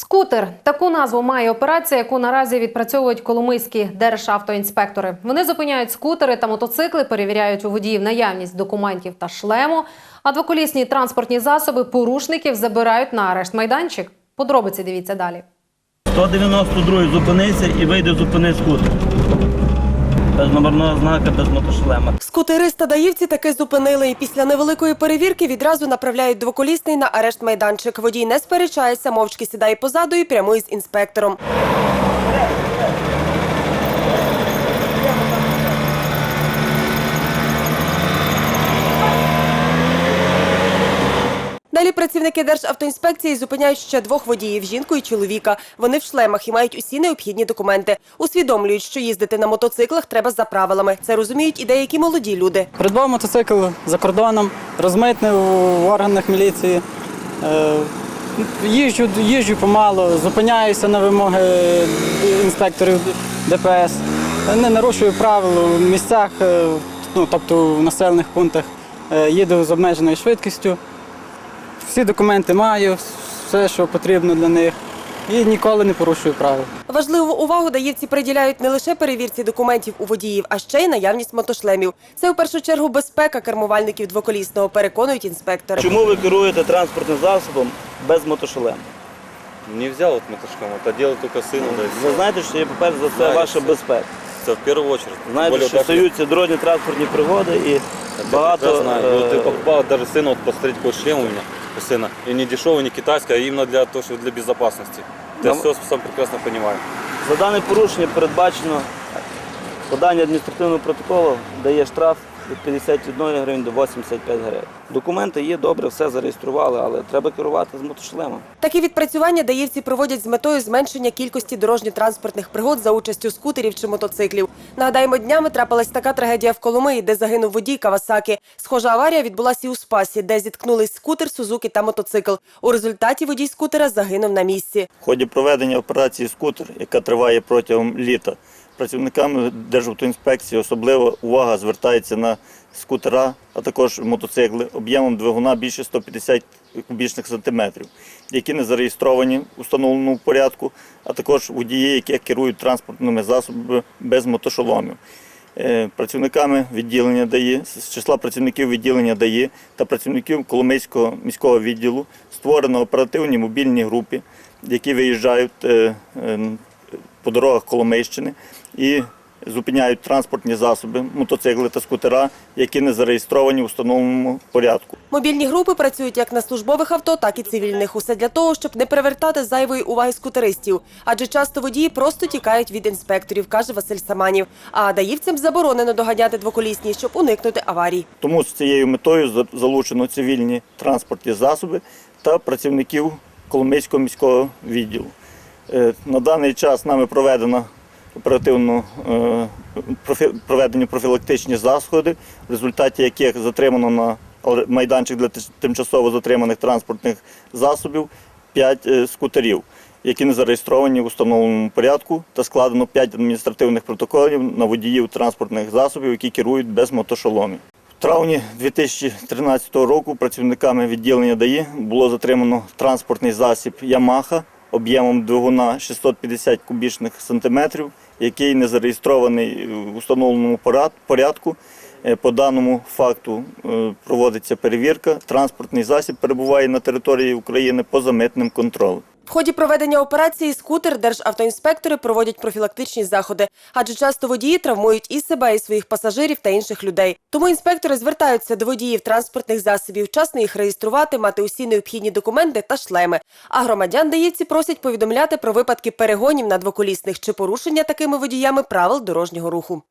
Скутер таку назву має операція, яку наразі відпрацьовують коломийські державтоінспектори. Вони зупиняють скутери та мотоцикли, перевіряють у водіїв наявність документів та шлему. А двоколісні транспортні засоби порушників забирають на арешт майданчик. Подробиці дивіться далі. 192 зупиниться і вийде зупини скутер. Без номерного знака, без мотошлема. Скутери стадаївці таки зупинили і після невеликої перевірки відразу направляють двоколісний на арешт майданчик. Водій не сперечається, мовчки сідає позаду і прямує з інспектором. Далі працівники Державтоінспекції зупиняють ще двох водіїв жінку і чоловіка. Вони в шлемах і мають усі необхідні документи. Усвідомлюють, що їздити на мотоциклах треба за правилами. Це розуміють і деякі молоді люди. Придбав мотоцикл за кордоном, розмитнив в органах міліції. Е, Їжджу, їжджу помало, зупиняюся на вимоги інспекторів ДПС. Не нарушую правил у місцях, е, ну, тобто в населених пунктах. Е, Їду з обмеженою швидкістю Всі документи маю, все, що потрібно для них. І ніколи не порушую правил. Важливу увагу даївці приділяють не лише перевірці документів у водіїв, а ще й наявність мотошлемів. Це у першу чергу безпека кермувальників двоколісного, переконують інспектори. Чому ви керуєте транспортним засобом без мотошлему? Не взял вот мотошком, это делал только сыну, да и Ви все. знаєте, що є, по-перше, за це Знаю, ваша що- безпека. Это в первую очередь. Тем Знаєте, более, що так, стаються дорожні транспортні пригоди і я багато. прекрасно знаю. е, Вот ты покупал даже сына, вот посмотрите, какой шлем у меня у сына. И не дешевый, не китайский, а именно для того, что для безопасности. Я все сам прекрасно понимаю. За дане порушення передбачено подання адміністративного протоколу, дає штраф від 51 гривень до 85 гривень. Документи є, добре, все зареєстрували, але треба керувати з мотошлемом. Такі відпрацювання даївці проводять з метою зменшення кількості дорожньо-транспортних пригод за участю скутерів чи мотоциклів. Нагадаємо, днями трапилась така трагедія в Коломиї, де загинув водій Кавасакі. Схожа аварія відбулася і у Спасі, де зіткнулись скутер, Сузуки та мотоцикл. У результаті водій скутера загинув на місці. В ході проведення операції «Скутер», яка триває протягом літа, працівниками Державтоінспекції особлива увага звертається на скутера, а також мотоцикли об'ємом двигуна більше 150 кубічних сантиметрів, які не зареєстровані в установленому порядку, а також водії, які керують транспортними засобами без мотошоломів. Е, Працівниками відділення ДАІ, з числа працівників відділення ДАІ та працівників Коломийського міського відділу створено оперативні мобільні групи, які виїжджають е, е, по дорогах Коломийщини і зупиняють транспортні засоби, мотоцикли та скутера, які не зареєстровані в установленому порядку. Мобільні групи працюють як на службових авто, так і цивільних. Усе для того, щоб не привертати зайвої уваги скутеристів. Адже часто водії просто тікають від інспекторів, каже Василь Саманів. А даївцям заборонено доганяти двоколісні, щоб уникнути аварій. Тому з цією метою залучено цивільні транспортні засоби та працівників Коломийського міського відділу. Е, На даний час нами проведено оперативно е, проведені профілактичні заходи, в результаті яких затримано на майданчик для тимчасово затриманих транспортних засобів 5 скутерів, які не зареєстровані в установленому порядку, та складено 5 адміністративних протоколів на водіїв транспортних засобів, які керують без мотошоломів. В травні 2013 року працівниками відділення ДАІ було затримано транспортний засіб Ямаха об'ємом двигуна 650 кубічних сантиметрів, який не зареєстрований в установленому порядку. Е, По даному факту е, проводиться перевірка. Транспортний засіб перебуває на території України поза митним контролем. В ході проведення операції скутер державтоінспектори проводять профілактичні заходи, адже часто водії травмують і себе, і своїх пасажирів та інших людей. Тому інспектори звертаються до водіїв транспортних засобів, вчасно їх реєструвати, мати усі необхідні документи та шлеми. А громадян даївці просять повідомляти про випадки перегонів на двоколісних чи порушення такими водіями правил дорожнього руху.